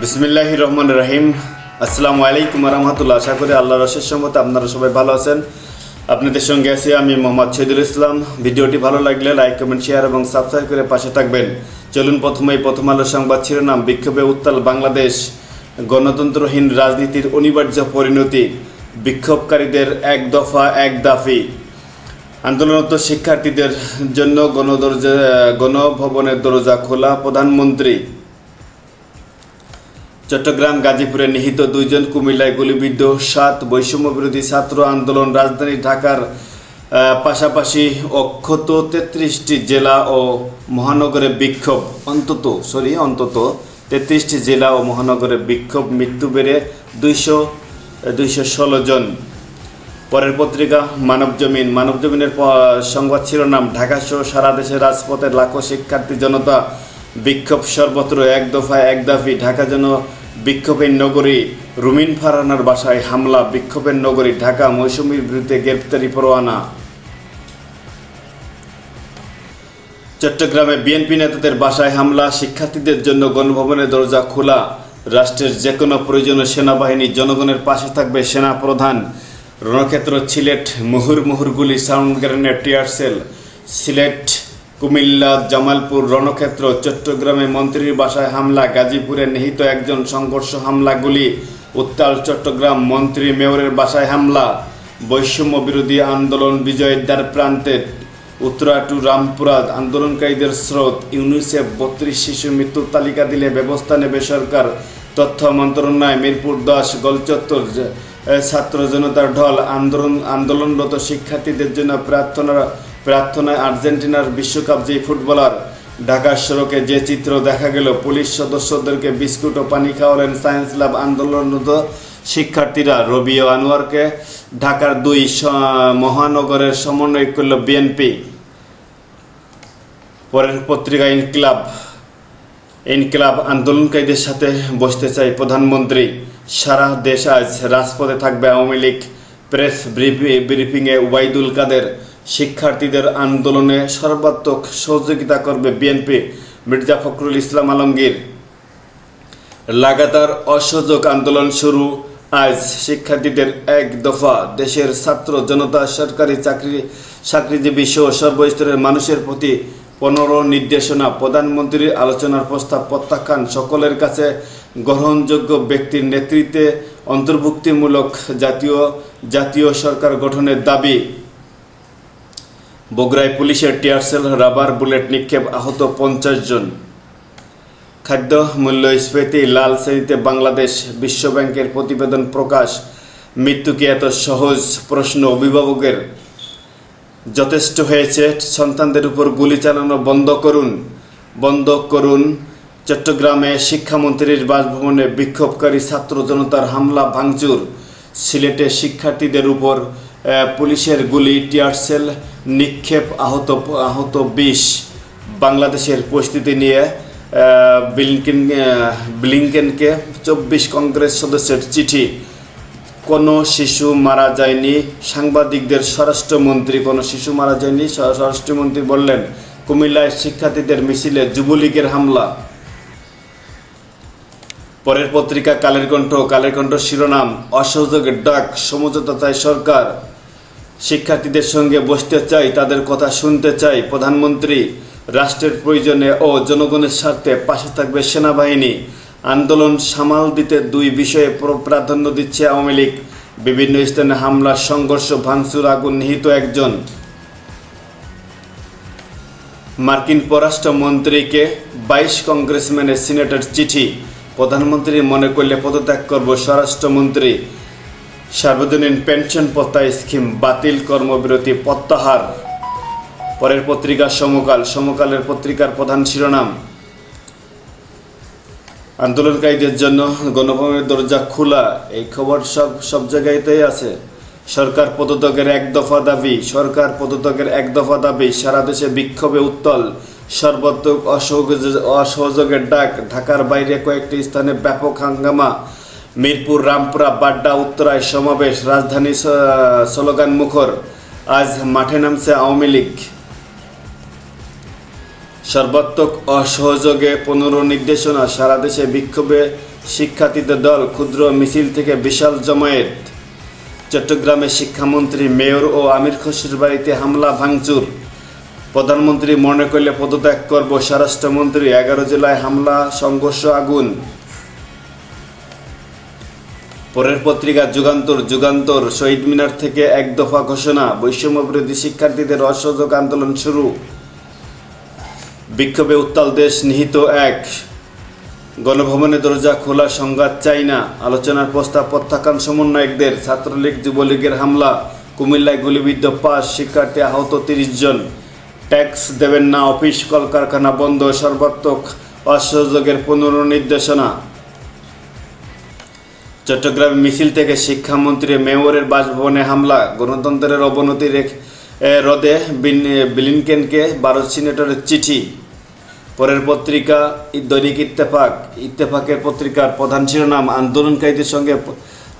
বিসমিল্লাহ রহমান রাহিম আসসালামু আলাইকুম রহমতুল্লাহ আশা করি আল্লাহ রসের সম্মত আপনারা সবাই ভালো আছেন। আপনাদের সঙ্গে আছি আমি মোহাম্মদ শহীদুল ইসলাম। ভিডিওটি ভালো লাগলে লাইক, কমেন্ট, শেয়ার এবং সাবস্ক্রাইব করে পাশে থাকবেন। চলুন প্রথমেই প্রথম আলো সংবাদ শিরোনাম। বিক্ষোভে উত্তাল বাংলাদেশ। গণতন্ত্রহীন রাজনীতির অনিবার্য পরিণতি। বিক্ষোভকারীদের এক দফা, এক দাফি। আন্দোলনরত শিক্ষার্থীদের জন্য গণদরজা, গণভবনের দরজা খোলা প্রধানমন্ত্রী। চট্টগ্রাম, গাজীপুরে নিহিত দুইজন কুমিল্লায় গুলিবিদ্ধ। সাত বৈষম্য বিরোধী ছাত্র আন্দোলন রাজধানী ঢাকার পাশাপাশি অক্ষত তেত্রিশটি জেলা ও মহানগরে বিক্ষোভ। অন্তত সরি অন্তত তেত্রিশটি জেলা ও মহানগরে বিক্ষোভ মৃত্যু বেড়ে দুইশো দুইশো ষোলো জন। পরের পত্রিকা মানবজমিন মানবজমিনের সংবাদ শিরোনাম, ঢাকা সহ সারা দেশের রাজপথে লাখো শিক্ষার্থী জনতা বিক্ষোভ সর্বত্র এক দফায় এক দাবি। ঢাকা যেন বিক্ষোভের নগরী রুমিন ফারানার বাসায় হামলা, বিক্ষোভের নগরী ঢাকা মৌসুমীর বিরুদ্ধে গ্রেপ্তারি পরোয়ানা। চট্টগ্রামে বিএনপি নেতাদের বাসায় হামলা, শিক্ষার্থীদের জন্য গণভবনের দরজা খোলা। রাষ্ট্রের যে কোনো প্রয়োজনে সেনাবাহিনী জনগণের পাশে থাকবে সেনা প্রধান রণক্ষেত্র সিলেট মুহুর মুহুর গুলি, sound grenade, tear shell, Sylhet Comilla, Jamalpur, রণক্ষেত্র, চট্টগ্রামে মন্ত্রীর বাসায় হামলা, গাজীপুরে নিহিত একজন সংঘর্ষ হামলা গুলি, উত্তাল, চট্টগ্রাম, মন্ত্রী মেয়রের বাসায় হামলা, বৈষম্য বিরোধী আন্দোলন বিজয়ের দ্বার প্রান্তে, উত্তরা টু রামপুরা আন্দোলনকারীদের স্রোত, ইউনিসেফ বত্রিশ শিশু মৃত্যুর তালিকা দিলে ব্যবস্থা নেবে সরকার, তথ্য মন্ত্রণালয়, মিরপুর দশ গোলচত্বর ছাত্র জনতার ঢল, আন্দোলন, আন্দোলনরত শিক্ষার্থীদের জন্য প্রার্থনা প্রার্থনায় আর্জেন্টিনার বিশ্বকাপ যে ফুটবলার ঢাকার সড়কে যে চিত্র দেখা গেল, পুলিশ সদস্যদেরকে বিস্কুট ও পানি খাওয়ালেন সায়েন্স ল্যাব আন্দোলনরত শিক্ষার্থীরা। রবি ও আনোয়ারকে ঢাকার দুই মহানগরের সমন্বয় করল বিএনপি পরের পত্রিকা ইনকিলাব। ইনকিলাব আন্দোলনকারীদের সাথে বসতে চাই প্রধানমন্ত্রী। সারা দেশ আজ রাজপথে থাকবে আওয়ামী লীগ। প্রেস ব্রিফি- ব্রিফিংয়ে ওবায়দুল কাদের শিক্ষার্থীদের আন্দোলনে সর্বাত্মক সহযোগিতা করবে বিএনপি, মির্জা ফখরুল ইসলাম আলমগীর। লাগাতার অসহযোগ আন্দোলন শুরু। আজ শিক্ষার্থীদের এক দফা দেশের ছাত্র জনতা সরকারি চাকরি, চাকরিজীবী সহ সর্বস্তরের মানুষের প্রতি পনেরো নির্দেশনা, প্রধানমন্ত্রীর আলোচনার প্রস্তাব প্রত্যাখ্যান, সকলের কাছে গ্রহণযোগ্য ব্যক্তির নেতৃত্বে অন্তর্ভুক্তিমূলক জাতীয় জাতীয় সরকার গঠনের দাবি। বগুড়ায় পুলিশের টিয়ারসেল রাবার, বুলেট নিক্ষেপ আহত পঞ্চাশ জন। খাদ্য মূল্যস্ফীতি লাল শ্রেণীতে বাংলাদেশ বিশ্বব্যাংকের প্রতিবেদন প্রকাশ। মৃত্যু কি এত সহজ প্রশ্ন অভিভাবকের? যথেষ্ট হয়েছে, সন্তানদের উপর গুলি চালানো বন্ধ করুন। বন্ধ করুন, চট্টগ্রামে শিক্ষামন্ত্রীর বাসভবনে বিক্ষোভকারী ছাত্র জনতার হামলা, ভাঙচুর। সিলেটে শিক্ষার্থীদের উপর পুলিশের গুলি টিয়ারসেল নিক্ষেপ আহত আহত বিষ বাংলাদেশের পরিস্থিতি নিয়ে আহ, ব্লিংকেন ব্লিংকেনকে চব্বিশ কংগ্রেস সদস্যের চিঠি। কোনো শিশু মারা যায়নি। সাংবাদিকদের স্বরাষ্ট্রমন্ত্রী কোনো শিশু মারা যায়নি। স্বরা- স্বরাষ্ট্রমন্ত্রী বললেন কুমিল্লায় শিক্ষার্থীদের মিছিলে যুবলীগের হামলা। পরের পত্রিকা কালের কণ্ঠ। কালের কণ্ঠ শিরোনাম অসহযোগের ডাক সমঝোতা চায় সরকার। শিক্ষার্থীদের সঙ্গে বসতে চাই, তাদের কথা শুনতে চাই। প্রধানমন্ত্রী, রাষ্ট্রের প্রয়োজনে ও জনগণের স্বার্থে পাশে থাকবে সেনাবাহিনী। আন্দোলন সামাল দিতে দুই বিষয়ে প্রাধান্য দিচ্ছে আওয়ামী লীগ। বিভিন্ন স্থানে হামলা সংঘর্ষ, ভাঙচুর, আগুন নিহিত একজন। মার্কিন পররাষ্ট্রমন্ত্রীকে বাইশ কংগ্রেসম্যানের সিনেটের চিঠি। প্রধানমন্ত্রী মনে করলে পদত্যাগ করব স্বরাষ্ট্রমন্ত্রী। সার্বজনীন পেনশন প্রত্যায় স্কিম, বাতিল কর্মবিরতি প্রত্যাহার। পরের পত্রিকা সমকাল, সমকালের পত্রিকার প্রধান শিরোনাম। আন্দোলনকারীদের জন্য গণভবনের দরজা খোলা, এই খবর সব সব জায়গাতেই আছে। সরকার পদত্যাগের এক দফা দাবি, সরকার পদত্যাগের এক দফা দাবি, সারা দেশে বিক্ষোভে উত্তল। সর্বাত্মক অসহযোগ- অসহযোগের ডাক, ঢাকার বাইরে কয়েকটি স্থানে ব্যাপক হাঙ্গামা। মিরপুর, রামপুরা, বাড্ডা উত্তরায় সমাবেশ, রাজধানী স্লোগান মুখর। আজ মাঠে নামছে আওয়ামী লীগ। সর্বাত্মক অসহযোগে পনেরো নির্দেশনা, সারা দেশে বিক্ষোভে শিক্ষার্থীদের দল ক্ষুদ্র মিছিল থেকে বিশাল জমায়েত। চট্টগ্রামের শিক্ষামন্ত্রী মেয়র ও আমির খসরুর বাড়িতে হামলা, ভাঙচুর। প্রধানমন্ত্রী মনে করলে পদত্যাগ করব স্বরাষ্ট্রমন্ত্রী, এগারো জেলায় হামলা, সংঘর্ষ আগুন। পরের পত্রিকা যুগান্তর যুগান্তর, শহীদ মিনার থেকে এক দফা ঘোষণা বৈষম্য বিরোধী শিক্ষার্থীদের অসহযোগ আন্দোলন শুরু। বিক্ষোভে উত্তাল দেশ নিহিত এক। গণভবনে দরজা খোলা, সংঘাত চাই না। আলোচনার প্রস্তাব প্রত্যাখ্যান সমন্বয়কদের, ছাত্রলীগ, যুবলীগের হামলা। কুমিল্লায় গুলিবিদ্ধ পাঁচ শিক্ষার্থী আহত তিরিশ জন। ট্যাক্স দেবেন না, অফিস, কলকারখানা বন্ধ, সর্বাত্মক অসহযোগের পুনর্নির্দেশনা। চট্টগ্রাম মিছিল থেকে শিক্ষামন্ত্রী মেয়রের বাসভবনে হামলা, গণতন্ত্রের অবনতি রদে ব্লিনকেনকে ভারত সিনেটরের চিঠি। পরের পত্রিকা দৈনিক ইত্তেফাক। ইত্তেফাকের পত্রিকার প্রধান শিরোনাম, আন্দোলনকারীদের সঙ্গে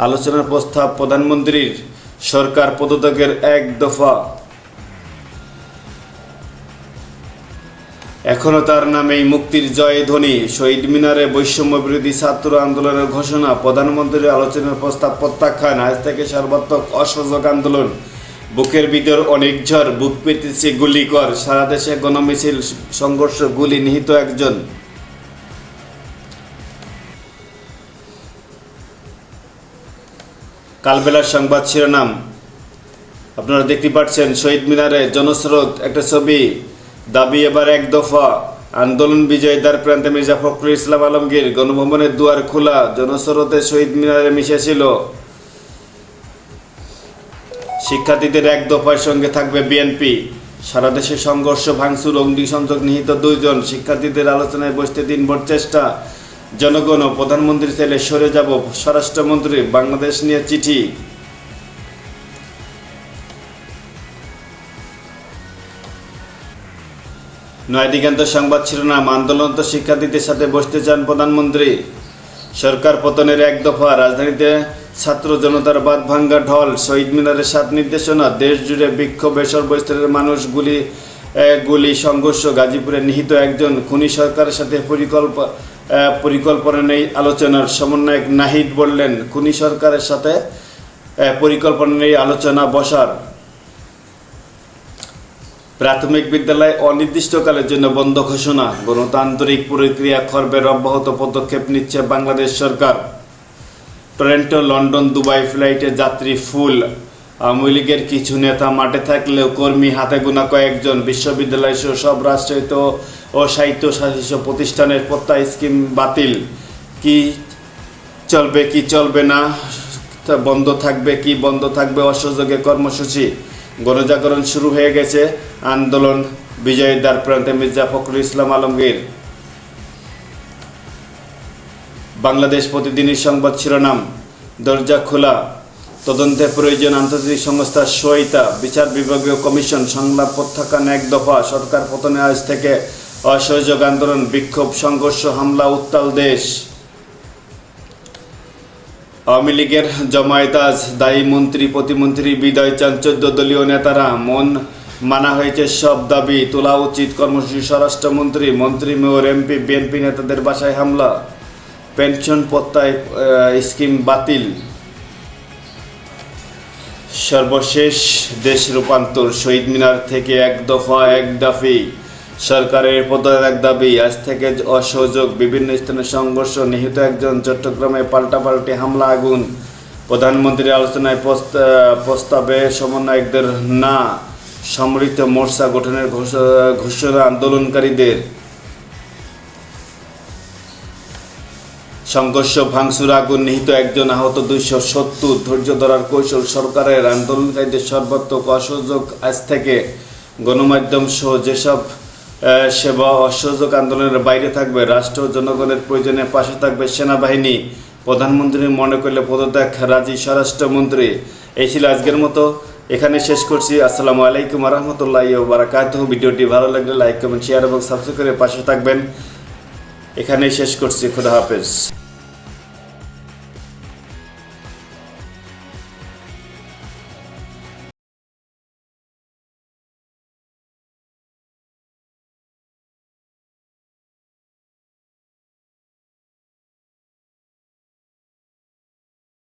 আলোচনার প্রস্তাব প্রধানমন্ত্রীর। সরকার পদত্যাগের এক দফা। এখনও তার নামেই মুক্তির জয় ধ্বনি শহীদ মিনারে বৈষম্য বিরোধী ছাত্র আন্দোলনের ঘোষণা, প্রধানমন্ত্রীর আলোচনার প্রস্তাব প্রত্যাখ্যান, আজ থেকে সর্বাত্মক অসহযোগ আন্দোলন। বুকের ভিতর অনেক ঝড়, বুক পেতেছে গুলি কর সারা দেশে গণমিছিল, সংঘর্ষ, গুলি নিহিত একজন। কালবেলার সংবাদ শিরোনাম। আপনারা দেখতে পাচ্ছেন, শহীদ মিনারে জনস্রোত, একটা ছবি। দাবি এবার এক দফা। আন্দোলন বিজয় দ্বার প্রান্তে মির্জা ফখরুল ইসলাম আলমগীর গণভবনের দুয়ার খোলা, জনস্রোতে শহীদ মিনারে মিশেছিল শিক্ষার্থীদের এক দফার সঙ্গে থাকবে বিএনপি। সারা দেশে সংঘর্ষ, ভাঙচুর, অগ্নিসংযোগ নিহিত দুইজন। শিক্ষার্থীদের আলোচনায় বসতে দিনভর চেষ্টা। জনগণ ও প্রধানমন্ত্রী ছেলে সরে যাব স্বরাষ্ট্রমন্ত্রী, বাংলাদেশ নিয়ে চিঠি। নয় দিগান্ত সংবাদ শিরোনাম আন্দোলনত শিক্ষার্থীদের সাথে বসতে চান প্রধানমন্ত্রী। সরকার পতনের এক দফা, রাজধানীতে ছাত্র জনতার বাদ ভাঙ্গা ঢল, শহীদ মিনারের সাত নির্দেশনা দেশ জুড়ে বিক্ষোভে সর্বস্তরের মানুষ গুলি গুলি, সংঘর্ষ, গাজীপুরে নিহিত একজন, খুনি সরকারের সাথে পরিকল্প পরিকল্পনা নেই আলোচনার, সমন্বয়ক নাহিদ বললেন, খুনি সরকারের সাথে পরিকল্পনা নেই আলোচনা বসার। প্রাথমিক বিদ্যালয় অনির্দিষ্টকালের জন্য বন্ধ ঘোষণা। গণতান্ত্রিক প্রক্রিয়া খর্বের অব্যাহত পদক্ষেপ নিচ্ছে বাংলাদেশ সরকার। টরেন্টো, লন্ডন, দুবাই ফ্লাইটে যাত্রী ফুল। আওয়ামী লীগের কিছু নেতা মাঠে থাকলেও কর্মী হাতে গোনা কয়েকজন। বিশ্ববিদ্যালয় সহ সব রাষ্ট্রায়ত্ত ও সাহিত্য শাসিত প্রতিষ্ঠানের প্রত্যয় স্কিম বাতিল। কি চলবে কি চলবে না, বন্ধ থাকবে, কি বন্ধ থাকবে অসহযোগের কর্মসূচি? গণজাগরণ শুরু হয়ে গেছে। আন্দোলন বিজয়ের দ্বার প্রান্তে মির্জা ফখরুল ইসলাম আলমগীর। বাংলাদেশ প্রতিদিনের সংবাদ শিরোনাম, দরজা খোলা তদন্তে প্রয়োজন, আন্তর্জাতিক সংস্থার সহায়তা বিচার বিভাগীয় কমিশন, সংলাপ প্রত্যাখ্যান এক দফা, সরকার পতনে আজ থেকে অসহযোগ আন্দোলন, বিক্ষোভ, সংঘর্ষ, হামলা, উত্তাল দেশ। আওয়ামী লীগের জমায়েত আজ দায়ী মন্ত্রী, প্রতিমন্ত্রী, বিদায় চোদ্দ দলীয় নেতারা। মন মানা হয়েছে সব দাবি, তোলা উচিত কর্মসূচি। স্বরাষ্ট্রমন্ত্রী, মন্ত্রী, মেয়র, এমপি, বিএনপি নেতাদের বাসায় হামলা। পেনশন প্রত্যায় স্কিম বাতিল। সর্বশেষ দেশ রূপান্তর, শহীদ মিনার থেকে এক দফা এক দাফি। সরকারের পদত্যাগ দাবি, আজ থেকে অসহযোগ, বিভিন্ন স্থানে সংঘর্ষ, নিহত একজন চট্টগ্রামে পাল্টাপাল্টি হামলা, আগুন। প্রধানমন্ত্রীর আলোচনায় প্রস্তা- প্রস্তাবে সমন্বয়কদের না, সম্মিলিত মোর্চা গঠনের ঘোষণা আন্দোলনকারীদের। সংঘর্ষ, ভাঙচুর, আগুন, নিহিত একজন আহত দুইশো সত্তর। ধৈর্য ধরার কৌশল সরকারের। আন্দোলনকারীদের সর্বাত্মক অসহযোগ আজ থেকে গণমাধ্যম সহ যেসব সেবা অসহযোগ আন্দোলনের বাইরে থাকবে। রাষ্ট্র জনগণের প্রয়োজনে পাশে থাকবে সেনাবাহিনী। প্রধানমন্ত্রী মনে করলে পদত্যাগ, রাজি স্বরাষ্ট্রমন্ত্রী। এই ছিল আজকের মতো। এখানে শেষ করছি। আসসালামু আলাইকুম রহমতুল্লাহ বারাকাত ভিডিওটি ভালো লাগলে লাইক, কমেন্ট, শেয়ার এবং সাবস্ক্রাইব করে পাশে থাকবেন। এখানেই শেষ করছি। খুদা হাফেজ।